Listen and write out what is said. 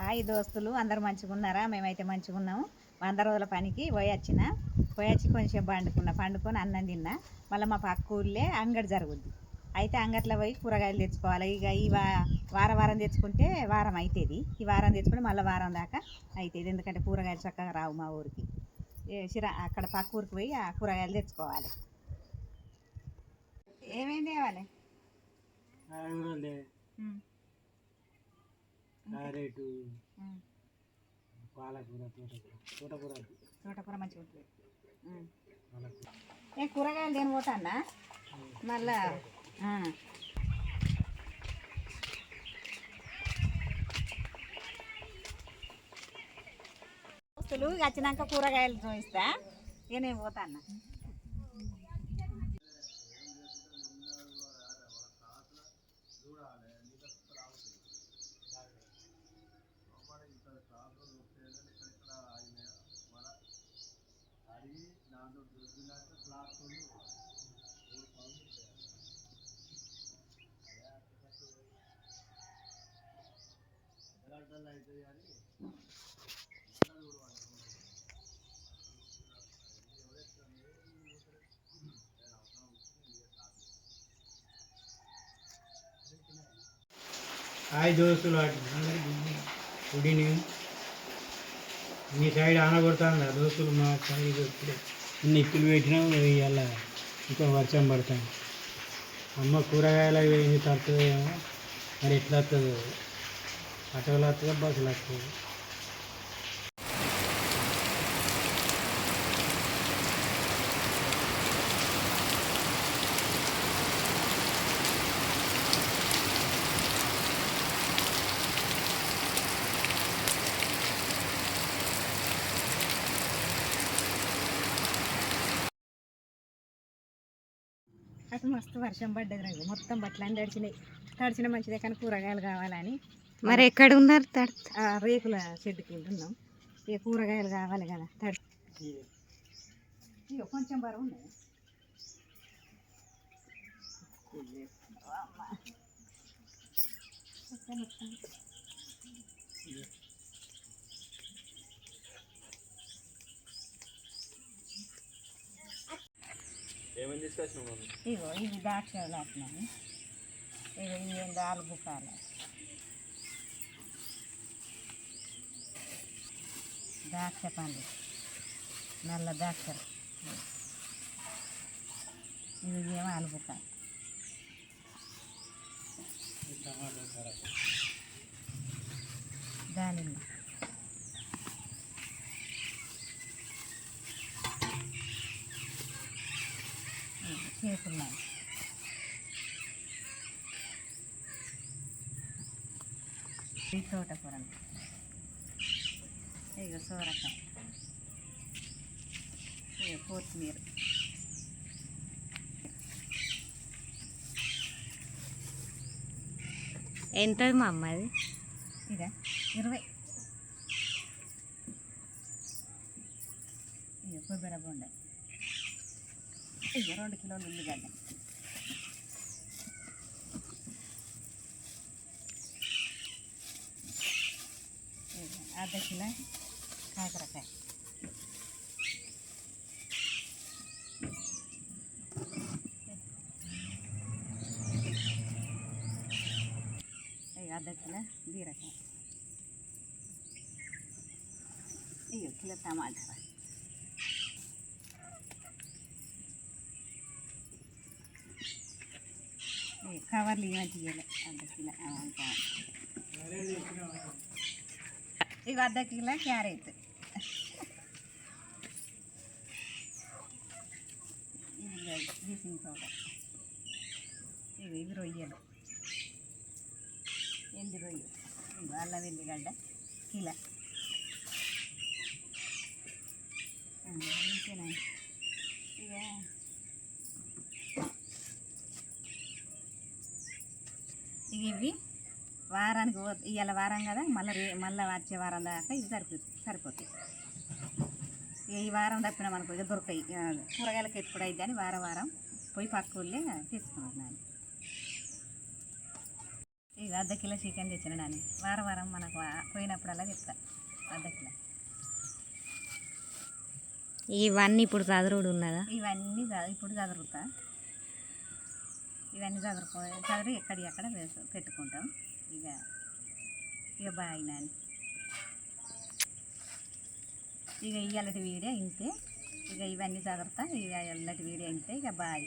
Hi దోస్తులు అందరు మంచిగా ఉన్నారా మేమైతే మంచిగా ఉన్నాము వంద రోజుల పనికి పోయి వచ్చిన పోయి వచ్చి కొంచెం పండుకున్నా. పండుకొని అన్నం తిన్నా. మళ్ళీ మా పక్క ఊళ్ళే అంగడి జరుగుద్ది. అయితే అంగట్లో పోయి కూరగాయలు తెచ్చుకోవాలి. ఇక ఈ వా వారం వారం తెచ్చుకుంటే వారం అవుతుంది ఈ వారం తెచ్చుకుంటే మళ్ళీ వారం దాకా అవుతుంది ఎందుకంటే కూరగాయలు చక్కగా రావు మా ఊరికి. ఏ చిరా అక్కడ పక్క ఊరికి పోయి ఆ కూరగాయలు తెచ్చుకోవాలి. ఏమేమి తేవాలి? క్యారెట్. పాలకూర తోటకూర. తోటకూర మంచిగా ఉంటుంది. ఏ కూరగాయలు దేని పోతానా మళ్ళా వచ్చినాక కూరగాయలు చూపిస్తా. ఇక నేను పోతాను హాయ్ దోస్తులు గుడిని మీ సైడ్ ఆనబడుతుందా దోస్తులు మా సైడ్ ఇప్పుడే ఇన్ని ఇప్పులు పెట్టినాం ఇవాళ ఇంకా వర్షం పడతాం అమ్మ కూరగాయలు అవి ఏమి. తడుతుందేమో మరి ఎట్లా వస్తుందో ఆటోలు వస్తుందా బస్సులు వస్తుంది అసలు మస్తు వర్షం పడ్డది రంగు. మొత్తం బట్టలు తడిచినాయి. తడిచిన మంచిదే కానీ కూరగాయలు కావాలని. మరి ఎక్కడ ఉన్నారు రేకుల షెడ్ కింద ఉన్నాం ఇక కూరగాయలు కావాలి కదా తడి. ఇక కొంచెం బరువు ఉన్నాయి ఇగో ఇది ద్రాక్ష లాంటినాను ఇగో ఇవి దాలు బుక్కాలు ద్రాక్ష పండు. నల్ల ద్రాక్షలు ఇది ఏమో అలుబుకాలు దానిమ్మ. చేతున్నాను ఈ తోటకూర ఇక సోరకాయ. ఇక కొత్తిమీర. ఎంత మా అమ్మది ఇదా ఇరవై. ఇక కొబ్బరి బొండ ఇక రెండు కిలోలు ఉల్లిగడ్డ ఇక అర్ధ కిలో కాకరకాయ ఇక అర్ధ కిలో బీరకాయ ఇక కవర్లు ఇవ్వాలి అర్ధ కిలో ఇవి అర్ధ కిలో క్యారెట్. ఇవి బ్లీచింగ్ పౌడర్. ఇవి ఇవి రొయ్యలు. ఎండి రొయ్యలు. ఇవి అల్లం వెల్లిగడ్డ కిలో ఆ, ఇంతేనా ఇక ఇక ఇవి. వారానికి ఇవాళ వారం కదా మళ్ళీ రే మళ్ళీ వచ్చే వారం దాకా ఇవి సరిపోతుంది సరిపోతాయి. ఈ వారం తప్పినాం అనుకో ఇక దొరకాయి కూరగాయలకి ఎత్తుకుడు అయితే అని వారం వారం పోయి పక్క ఊళ్ళే తీసుకున్నాను ఇక అర్ధ కిలో చికెన్ తెచ్చిన నాని వారం వారం మనకు పోయినప్పుడల్లా చెప్తా. అర్ధ కిలో. ఇవన్నీ ఇప్పుడు చదురుడు ఉన్నదా? ఇవన్నీ ఇప్పుడు చదురుతా ఇవన్నీ చదురుకో చదివి ఎక్కడి ఎక్కడ వేసు- పెట్టుకుంటాం. ఇక ఇక బాయ్ నాని. ఇక ఇవాళటి వీడియో ఇంతే. ఇక ఇవన్నీ చదురుతా ఇక ఎల్లటి వీడియో ఇంతే. ఇక బాయ్.